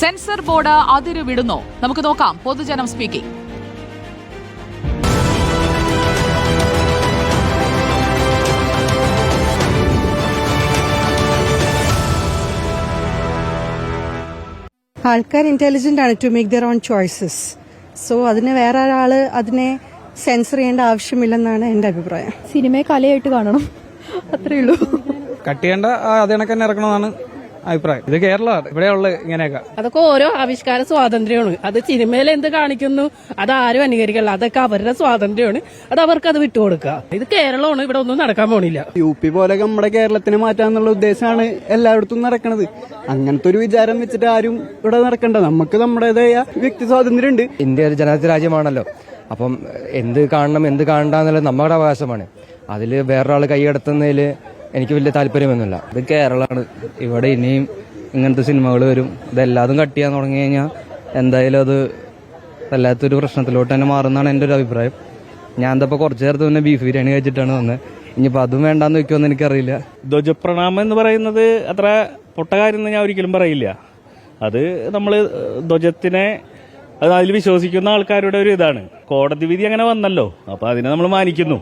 Censor board അതിരു വിടുന്നോ നമുക്ക് നോക്കാം. പൊതുജനം സ്പീക്കിംഗ്. ആൾക്കാർ ഇന്റലിജന്റ് ആണ് to make their own choices so അതിന് വേറെ ഒരാൾ അതിനെ സെൻസർ ചെയ്യേണ്ട ആവശ്യമില്ലെന്നാണ് എന്റെ അഭിപ്രായം. സിനിമയെ കലയായിട്ട് കാണണം. അത്രേ ഉള്ളൂ. കട്ട് ചെയ്യേണ്ട ആ അതേ കണക്ക് തന്നെ ഇറക്കണമെന്നാണ് അഭിപ്രായം. ഇത് കേരളമാണ് ഇവിടെയുള്ള ഇങ്ങനെയൊക്കെ. അതൊക്കെ ഓരോ ആവിഷ്കാര സ്വാതന്ത്ര്യമാണ്. അത് സിനിമയിൽ എന്ത് കാണിക്കുന്നു അത് ആരും അനുകരിക്കില്ല അതൊക്കെ അവരുടെ സ്വാതന്ത്ര്യമാണ്. അത് അവർക്ക് അത് വിട്ടുകൊടുക്കുക ഇത് കേരളമാണ്. ഇവിടെ ഒന്നും നടക്കാൻ പോണില്ല. യു പി പോലെ നമ്മുടെ കേരളത്തിന് മാറ്റാന്നുള്ള ഉദ്ദേശമാണ് എല്ലായിടത്തും നടക്കണത്. അങ്ങനത്തെ ഒരു വിചാരം വെച്ചിട്ട് ആരും ഇവിടെ നടക്കണ്ട. നമുക്ക് നമ്മുടേതായ വ്യക്തി സ്വാതന്ത്ര്യം ഉണ്ട് ഇന്ത്യ ഒരു ജനാധിപത്യ രാജ്യമാണല്ലോ. അപ്പം എന്ത് കാണണം എന്ത് കാണണ്ട എന്നുള്ളത് നമ്മുടെ അവകാശമാണ്. അതിൽ വേറൊരാൾ കൈയടത്തുന്നതിൽ എനിക്ക് വലിയ താല്പര്യമൊന്നുമില്ല. ഇത് കേരളമാണ് ഇവിടെ ഇനിയും ഇങ്ങനത്തെ സിനിമകൾ വരും. ഇതെല്ലാതും കട്ട് ചെയ്യാൻ തുടങ്ങി കഴിഞ്ഞാൽ എന്തായാലും അത് വല്ലാത്തൊരു പ്രശ്നത്തിലോട്ട് തന്നെ മാറുന്നതാണ് എന്റെ ഒരു അഭിപ്രായം. ഞാൻ എന്താ കുറച്ച് നേരത്തെ തന്നെ ബീഫ് ബിരിയാണി കഴിച്ചിട്ടാണ് വന്നത് ഇനിയിപ്പോൾ അതും വേണ്ടാന്ന് വെക്കുമെന്ന് എനിക്കറിയില്ല. ധ്വജപ്രണാമം എന്ന് പറയുന്നത് അത്ര പൊട്ട കാര്യം എന്ന് ഞാൻ ഒരിക്കലും പറയില്ല. അത് നമ്മൾ ധ്വജത്തിനെ അത് അതിൽ വിശ്വസിക്കുന്ന ആൾക്കാരുടെ ഒരു ഇതാണ്. കോടതി വിധി അങ്ങനെ വന്നല്ലോ. അപ്പോൾ അതിനെ നമ്മൾ മാനിക്കുന്നു.